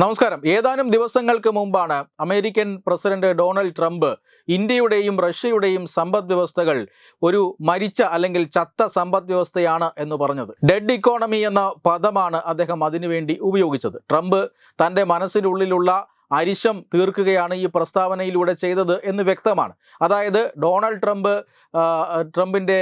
നമസ്കാരം. ഏതാനും ദിവസങ്ങൾക്ക് മുമ്പാണ് അമേരിക്കൻ പ്രസിഡന്റ് ഡൊണാൾഡ് ട്രംപ് ഇന്ത്യയുടെയും റഷ്യയുടെയും സമ്പദ് വ്യവസ്ഥകൾ ഒരു മരിച്ച അല്ലെങ്കിൽ ചത്ത സമ്പദ് വ്യവസ്ഥയാണ് എന്ന് പറഞ്ഞത്. ഡെഡ് ഇക്കോണമി എന്ന പദമാണ് അദ്ദേഹം അതിനുവേണ്ടി ഉപയോഗിച്ചത്. ട്രംപ് തന്റെ മനസ്സിനുള്ളിലുള്ള അരിശം തീർക്കുകയാണ് ഈ പ്രസ്താവനയിലൂടെ ചെയ്തത് എന്ന് വ്യക്തമാണ്. അതായത് ഡൊണാൾഡ് ട്രംപ് ട്രംപിന്റെ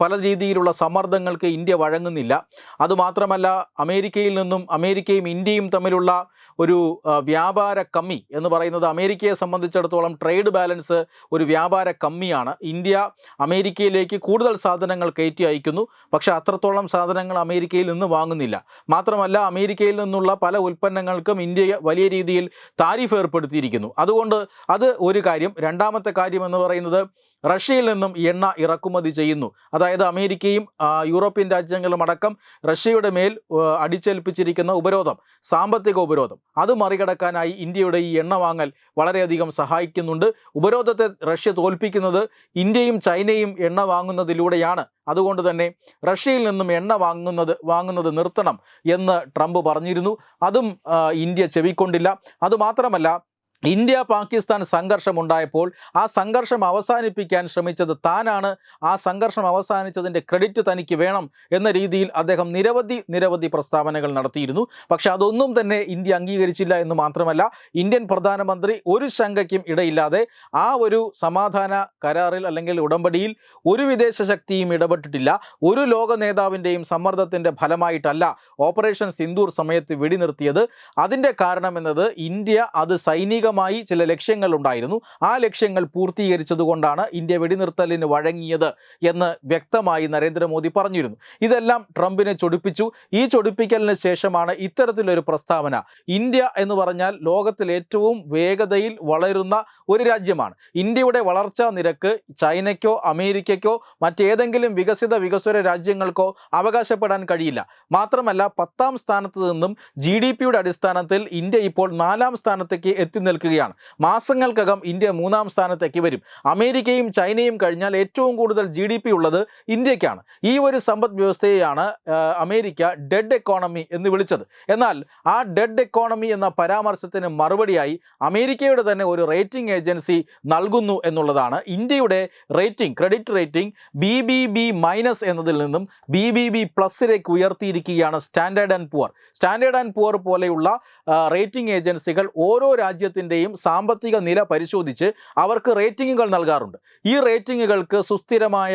പല രീതിയിലുള്ള സമ്മർദ്ദങ്ങൾക്ക് ഇന്ത്യ വഴങ്ങുന്നില്ല. അതുമാത്രമല്ല അമേരിക്കയിൽ നിന്നും അമേരിക്കയും ഇന്ത്യയും തമ്മിലുള്ള ഒരു വ്യാപാര കമ്മി എന്ന് പറയുന്നത് അമേരിക്കയെ സംബന്ധിച്ചിടത്തോളം ട്രേഡ് ബാലൻസ് ഒരു വ്യാപാര കമ്മിയാണ്. ഇന്ത്യ അമേരിക്കയിലേക്ക് കൂടുതൽ സാധനങ്ങൾ കയറ്റി അയക്കുന്നു. പക്ഷേ അത്രത്തോളം സാധനങ്ങൾ അമേരിക്കയിൽ നിന്ന് വാങ്ങുന്നില്ല. മാത്രമല്ല അമേരിക്കയിൽ നിന്നുള്ള പല ഉൽപ്പന്നങ്ങൾക്കും ഇന്ത്യ വലിയ രീതിയിൽ താരിഫ് ഏർപ്പെടുത്തിയിരിക്കുന്നു. അതുകൊണ്ട് അത് ഒരു കാര്യം. രണ്ടാമത്തെ കാര്യം എന്ന് പറയുന്നത് റഷ്യയിൽ നിന്നും എണ്ണ ഇറക്കുമതി ചെയ്യുന്നു അതായത് അമേരിക്കയും യൂറോപ്യൻ രാജ്യങ്ങളും അടക്കം റഷ്യയുടെ മേൽ അടിച്ചേൽപ്പിച്ചിരിക്കുന്ന ഉപരോധം സാമ്പത്തിക ഉപരോധം അത് മറികടക്കാനായി ഇന്ത്യയുടെ ഈ എണ്ണ വാങ്ങൽ വളരെയധികം സഹായിക്കുന്നുണ്ട്. ഉപരോധത്തെ റഷ്യ തോൽപ്പിക്കുന്നത് ഇന്ത്യയും ചൈനയും എണ്ണ വാങ്ങുന്നതിലൂടെയാണ്. അതുകൊണ്ട് തന്നെ റഷ്യയിൽ നിന്നും എണ്ണ വാങ്ങുന്നത് വാങ്ങുന്നത് നിർത്തണം എന്ന് ട്രംപ് പറഞ്ഞിരുന്നു. അതും ഇന്ത്യ ചെവിക്കൊണ്ടില്ല. അതുമാത്രമല്ല ഇന്ത്യ പാകിസ്ഥാൻ സംഘർഷമുണ്ടായപ്പോൾ ആ സംഘർഷം അവസാനിപ്പിക്കാൻ ശ്രമിച്ചത് താനാണ്. ആ സംഘർഷം അവസാനിച്ചതിന്റെ ക്രെഡിറ്റ് തനിക്ക് വേണം എന്ന രീതിയിൽ അദ്ദേഹം നിരവധി നിരവധി പ്രസ്താവനകൾ നടത്തിയിരുന്നു. പക്ഷെ അതൊന്നും തന്നെ ഇന്ത്യ അംഗീകരിച്ചില്ല എന്ന് മാത്രമല്ല ഇന്ത്യൻ പ്രധാനമന്ത്രി ഒരു ശങ്കയ്ക്കും ഇടയില്ലാതെ ആ ഒരു സമാധാന കരാറിൽ അല്ലെങ്കിൽ ഉടമ്പടിയിൽ ഒരു വിദേശ ശക്തിയും ഇടപെട്ടിട്ടില്ല. ഒരു ലോക നേതാവിന്റെയും സമ്മർദ്ദത്തിന്റെ ഫലമായിട്ടല്ല ഓപ്പറേഷൻ സിന്ദൂർ സമയത്ത് വെടിനിർത്തിയത്. അതിന്റെ കാരണമെന്നത് ഇന്ത്യ അത് സൈനികമായി ചില ലക്ഷ്യങ്ങൾ ഉണ്ടായിരുന്നു. ആ ലക്ഷ്യങ്ങൾ പൂർത്തീകരിച്ചതുകൊണ്ടാണ് ഇന്ത്യ വെടിനിർത്തലിന് വഴങ്ങിയത് എന്ന് വ്യക്തമായി നരേന്ദ്രമോദി പറഞ്ഞിരുന്നു. ഇതെല്ലാം ട്രംപിനെ ചൊടിപ്പിച്ചു. ഈ ചൊടിപ്പിക്കലിന് ശേഷമാണ് ഇത്തരത്തിലൊരു പ്രസ്താവന. ഇന്ത്യ എന്ന് പറഞ്ഞാൽ ലോകത്തിൽ ഏറ്റവും വേഗതയിൽ വളരുന്ന ഒരു രാജ്യമാണ്. ഇന്ത്യയുടെ വളർച്ചാ നിരക്ക് ചൈനയ്ക്കോ അമേരിക്കയ്ക്കോ മറ്റേതെങ്കിലും വികസിത വികസ്വര രാജ്യങ്ങൾക്കോ അവകാശപ്പെടാൻ കഴിയില്ല. മാത്രമല്ല പത്താം സ്ഥാനത്ത് നിന്നും ജി അടിസ്ഥാനത്തിൽ ഇന്ത്യ ഇപ്പോൾ നാലാം സ്ഥാനത്തേക്ക് എത്തി നിൽക്കുകയാണ് മാസങ്ങൾക്കകം ഇന്ത്യ മൂന്നാം സ്ഥാനത്തേക്ക് വരും. അമേരിക്കയും ചൈനയും കഴിഞ്ഞാൽ ഏറ്റവും കൂടുതൽ ജി ഡി പി ഉള്ളത് ഇന്ത്യക്കാണ്. ഈ ഒരു സമ്പദ് വ്യവസ്ഥയെയാണ് അമേരിക്ക ഡെഡ് എക്കോണമി എന്ന് വിളിച്ചത്. എന്നാൽ ആ ഡെഡ് എക്കോണമി എന്ന പരാമർശത്തിന് മറുപടിയായി അമേരിക്കയുടെ തന്നെ ഒരു റേറ്റിംഗ് ഏജൻസി നൽകുന്നു എന്നുള്ളതാണ് ഇന്ത്യയുടെ rating credit rating B B B minus എന്നതിൽ നിന്നും ബി ബി ബി പ്ലസിലേക്ക് ഉയർത്തിയിരിക്കുകയാണ് Standard and Poor Standard and Poor പോലെയുള്ള റേറ്റിംഗ് ഏജൻസികൾ ഓരോ രാജ്യത്തിന്റെയും സാമ്പത്തിക നില പരിശോധിച്ച് അവർക്ക് റേറ്റിങ്ങുകൾ നൽകാറുണ്ട്. ഈ റേറ്റിങ്ങുകൾക്ക് സുസ്ഥിരമായ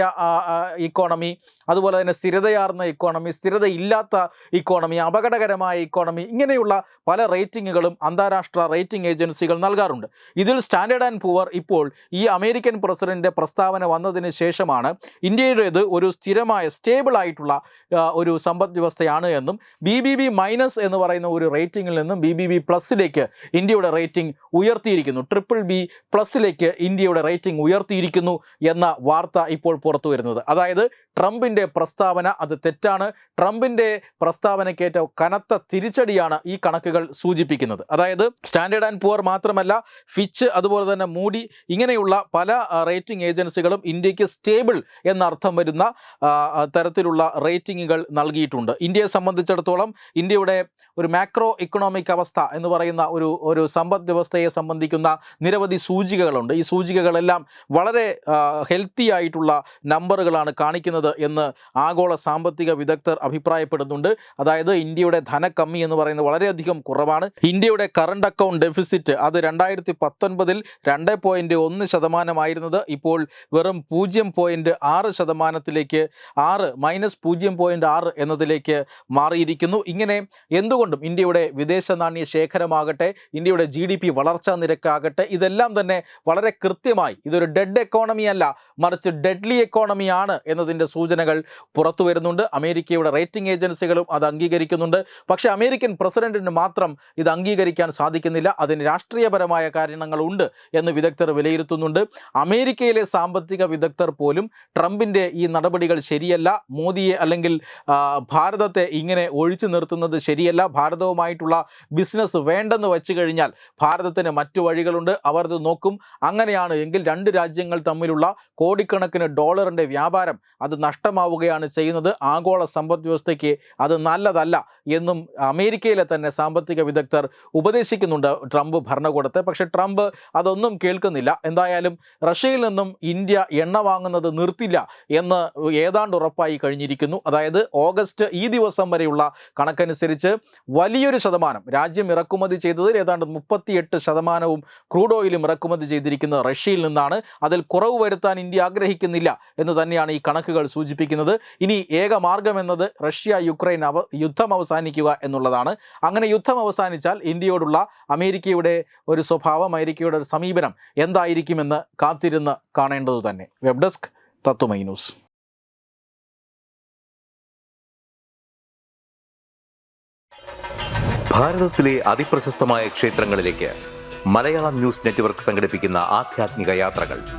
ഇക്കോണമി അതുപോലെ തന്നെ സ്ഥിരതയാർന്ന ഇക്കോണമി സ്ഥിരതയില്ലാത്ത ഇക്കോണമി അപകടകരമായ ഇക്കോണമി ഇങ്ങനെയുള്ള പല റേറ്റിങ്ങുകളും അന്താരാഷ്ട്ര റേറ്റിംഗ് ഏജൻസികൾ നൽകാറുണ്ട്. ഇതിൽ സ്റ്റാൻഡേർഡ് ആൻഡ് പുവർ ഇപ്പോൾ ഈ അമേരിക്കൻ പ്രസിഡന്റിന്റെ പ്രസ്താവന വന്നതിന് ശേഷമാണ് ഇന്ത്യയുടേത് ഒരു സ്ഥിരമായ സ്റ്റേബിൾ ആയിട്ടുള്ള ഒരു സമ്പദ് വ്യവസ്ഥയാണ് എന്നും ബി ബി ബി മൈനസ് എന്ന് പറയുന്ന ഒരു റേറ്റിംഗിൽ നിന്നും ബി ബി ബി പ്ലസിലേക്ക് ഇന്ത്യയുടെ റേറ്റിംഗ് ഉയർത്തിയിരിക്കുന്നു. ട്രിപ്പിൾ ബി പ്ലസിലേക്ക് ഇന്ത്യയുടെ റേറ്റിംഗ് ഉയർത്തിയിരിക്കുന്നു എന്ന വാർത്ത ഇപ്പോൾ പുറത്തു വരുന്നത് അതായത് ട്രംപിന്റെ പ്രസ്താവന അത് തെറ്റാണ്. ട്രംപിന്റെ പ്രസ്താവനയ്ക്കേറ്റ കനത്ത തിരിച്ചടിയാണ് ഈ കണക്കുകൾ സൂചിപ്പിക്കുന്നത്. അതായത് സ്റ്റാൻഡേർഡ് ആൻഡ് പുവർ മാത്രമല്ല ഫിച്ച് അതുപോലെ തന്നെ മൂടി ഇങ്ങനെയുള്ള പല റേറ്റിംഗ് ഏജൻസികളും ഇന്ത്യയ്ക്ക് സ്റ്റേബിൾ എന്നർത്ഥം വരുന്ന തരത്തിലുള്ള റേറ്റിങ്ങുകൾ നൽകിയിട്ടുണ്ട്. ഇന്ത്യയെ സംബന്ധിച്ചിടത്തോളം ഇന്ത്യയുടെ ഒരു മാക്രോ ഇക്കണോമിക് അവസ്ഥ എന്ന് പറയുന്ന ഒരു ഒരു സമ്പദ് വ്യവസ്ഥയെ സംബന്ധിക്കുന്ന നിരവധി സൂചികകളുണ്ട്. ഈ സൂചികകളെല്ലാം വളരെ ഹെൽത്തി ആയിട്ടുള്ള നമ്പറുകളാണ് കാണിക്കുന്നത് എന്ന് ആഗോള സാമ്പത്തിക വിദഗ്ധർ അഭിപ്രായപ്പെടുന്നുണ്ട്. അതായത് ഇന്ത്യയുടെ ധനക്കമ്മി എന്ന് പറയുന്നത് വളരെയധികം കുറവാണ്. ഇന്ത്യയുടെ കറണ്ട് അക്കൗണ്ട് ഡെഫിസിറ്റ് അത് രണ്ടായിരത്തി പത്തൊൻപതിൽ രണ്ട് പോയിന്റ് ഒന്ന് ശതമാനമായിരുന്നത്. ഇപ്പോൾ വെറും പൂജ്യം പോയിന്റ് ആറ് ശതമാനത്തിലേക്ക് ആറ് മൈനസ് പൂജ്യം പോയിന്റ് ആറ് എന്നതിലേക്ക് മാറിയിരിക്കുന്നു. ഇങ്ങനെ എന്തുകൊണ്ടും ഇന്ത്യയുടെ വിദേശ നാണ്യ ശേഖരമാകട്ടെ ഇന്ത്യയുടെ ജി ഡി പി വളർച്ചാ നിരക്കാകട്ടെ ഇതെല്ലാം തന്നെ വളരെ കൃത്യമായി ഇതൊരു ഡെഡ് എക്കോണമി അല്ല മറിച്ച് ഡെഡ്ലി എക്കോണമിയാണ് എന്നതിന്റെ സൂചനകൾ പുറത്തു വരുന്നുണ്ട്. അമേരിക്കയുടെ റേറ്റിംഗ് ഏജൻസികളും അത് അംഗീകരിക്കുന്നുണ്ട്. പക്ഷേ അമേരിക്കൻ പ്രസിഡന്റിന് മാത്രം ഇത് അംഗീകരിക്കാൻ സാധിക്കുന്നില്ല. അതിന് രാഷ്ട്രീയപരമായ കാരണങ്ങളുണ്ട് എന്ന് വിദഗ്ധർ വിലയിരുത്തുന്നുണ്ട്. അമേരിക്കയിലെ സാമ്പത്തിക വിദഗ്ധർ പോലും ട്രംപിന്റെ ഈ നടപടികൾ ശരിയല്ല. മോദിയെ അല്ലെങ്കിൽ ഭാരതത്തെ ഇങ്ങനെ ഒഴിച്ചു നിർത്തുന്നത് ശരിയല്ല. ഭാരതവുമായിട്ടുള്ള ബിസിനസ് വേണ്ടെന്ന് വെച്ചു കഴിഞ്ഞാൽ ഭാരതത്തിന് മറ്റു വഴികളുണ്ട്. അവർ ഇത് നോക്കും. അങ്ങനെയാണ് എങ്കിൽ രണ്ട് രാജ്യങ്ങൾ തമ്മിലുള്ള കോടിക്കണക്കിന് ഡോളറിന്റെ വ്യാപാരം അത് നഷ്ടമായി നഷ്ടമാവുകയാണ് ചെയ്യുന്നത്. ആഗോള സമ്പദ് വ്യവസ്ഥയ്ക്ക് അത് നല്ലതല്ല എന്നും അമേരിക്കയിലെ തന്നെ സാമ്പത്തിക വിദഗ്ധർ ഉപദേശിക്കുന്നുണ്ട്. ട്രംപ് ഭരണകൂടത്തെ. പക്ഷേ ട്രംപ് അതൊന്നും കേൾക്കുന്നില്ല. എന്തായാലും റഷ്യയിൽ നിന്നും ഇന്ത്യ എണ്ണ വാങ്ങുന്നത് നിർത്തില്ല എന്ന് ഏതാണ്ട് ഉറപ്പായി കഴിഞ്ഞിരിക്കുന്നു. അതായത് ഓഗസ്റ്റ് ഈ ദിവസം വരെയുള്ള കണക്കനുസരിച്ച് വലിയൊരു ശതമാനം രാജ്യം ഇറക്കുമതി ചെയ്തതിൽ ഏതാണ്ട് മുപ്പത്തിയെട്ട് ശതമാനവും ക്രൂഡ് ഓയിലും ഇറക്കുമതി ചെയ്തിരിക്കുന്നത് റഷ്യയിൽ നിന്നാണ് അതിൽ കുറവ് വരുത്താൻ ഇന്ത്യ ആഗ്രഹിക്കുന്നില്ല എന്ന് തന്നെയാണ് ഈ കണക്കുകൾ സൂചിപ്പിക്കുന്നത്. ഇനി ഏക മാർഗം എന്നത് റഷ്യ യുക്രൈൻ അവ യുദ്ധം അവസാനിക്കുക എന്നുള്ളതാണ്. അങ്ങനെ യുദ്ധം അവസാനിച്ചാൽ ഇന്ത്യയോടുള്ള അമേരിക്കയുടെ ഒരു സ്വഭാവം അമേരിക്കയുടെ ഒരു സമീപനം എന്തായിരിക്കുമെന്ന് കാത്തിരുന്ന് കാണേണ്ടത് തന്നെ. Web desk Tatwamayi news. ഭാരതത്തിലെ ക്ഷേത്രങ്ങളിലേക്ക് മലയാളം ന്യൂസ് നെറ്റ്വർക്ക് യാത്രകൾ.